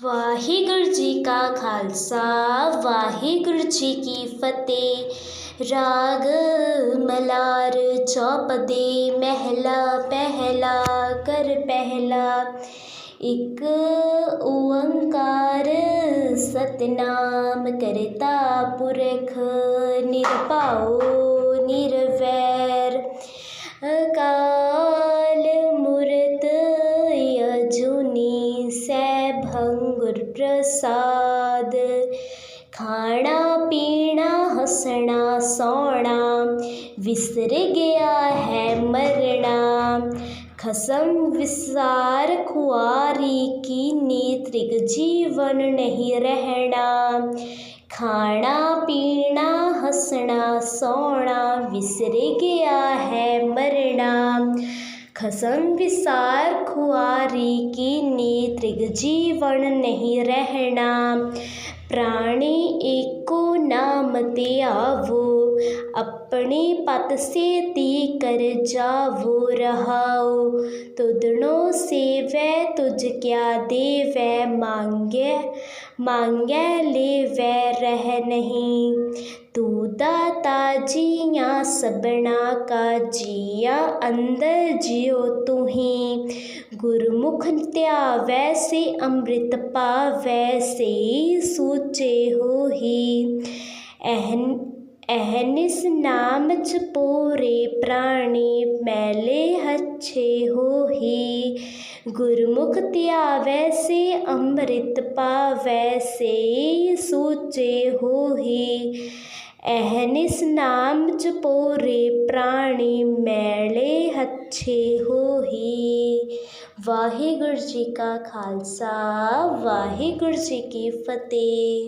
ਵਾਹਿਗੁਰੂ ਜੀ ਕਾ ਖਾਲਸਾ ਵਾਹਿਗੁਰੂ ਜੀ ਕੀ ਫਤਿਹ ਰਾਗ ਮਲਾਰ ਚੌਪਦੇ ਮਹਿਲਾ ਪਹਿਲਾ ਕਰ ਪਹਿਲਾ ਇੱਕ ਓੰਕਾਰ ਸਤਨਾਮ ਕਰਤਾ ਪੁਰਖ ਨਿਰਭਉ भंगुर प्रसाद खाना पीना हंसना सोना विसर गया है मरना। खसम विसार खुआरी की नेत्रिक जीवन नहीं रहना। खाना पीना हंसना सोना विसर गया है मरना। खसम विसार कुआरी की कीन्ही जीवन नहीं रहना। प्राणी एको नाम ते आवो, अपने पत से ती कर जावो रहाओ। तुदनो से वह तुझ क्या दे वह मांगे मांगे ले वह रह नहीं। तू दा जिया सबना का जिया अंदर जियो तुहीं। गुरमुख त्या वैसे अमृत पावैसे सूचे हो ही। एहन, एहनिस नाम पोरे प्राणी, मैले हच्छे हो ही। गुरमुख त्या वैसे अमृत पावैसे सूचे हो ही। એહનિસ નામ જપો રે પ્રાણી મેળે હચ્છે હોહી ਵਾਹਿਗੁਰੂ ਜੀ ਕਾ ਖਾਲਸਾ ਵਾਹਿਗੁਰੂ ਜੀ ਕੀ ਫਤਿਹ